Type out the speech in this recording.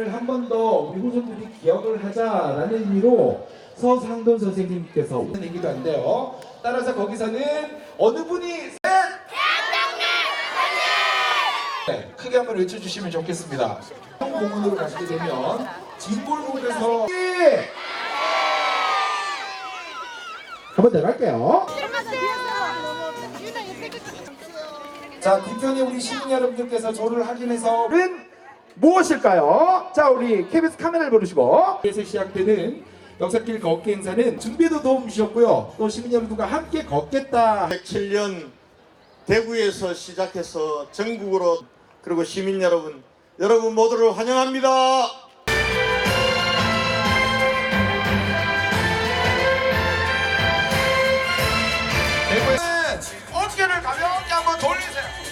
한 번 더 우리 후손들이 기억을 하자라는 의미로 서상돈 선생님께서 얘기도 한대요. 따라서 거기서는 어느 분이 셋! 네, 크게 한번 외쳐주시면 좋겠습니다. 공원으로 가시게 되면 진골목에서 예! 한번 더 갈게요. 자, 뒤편에 우리 시민 여러분들께서 저를 확인해서 는 무엇일까요? 자, 우리 KBS 카메라를 보시고 에서 시작되는 역사길 걷기 행사는 준비도 도움 주셨고요. 또 시민 여러분과 함께 걷겠다. 107년 대구에서 시작해서 전국으로 그리고 시민 여러분 여러분 모두를 환영합니다. 대구는 어깨를 가볍게 한번 돌리세요.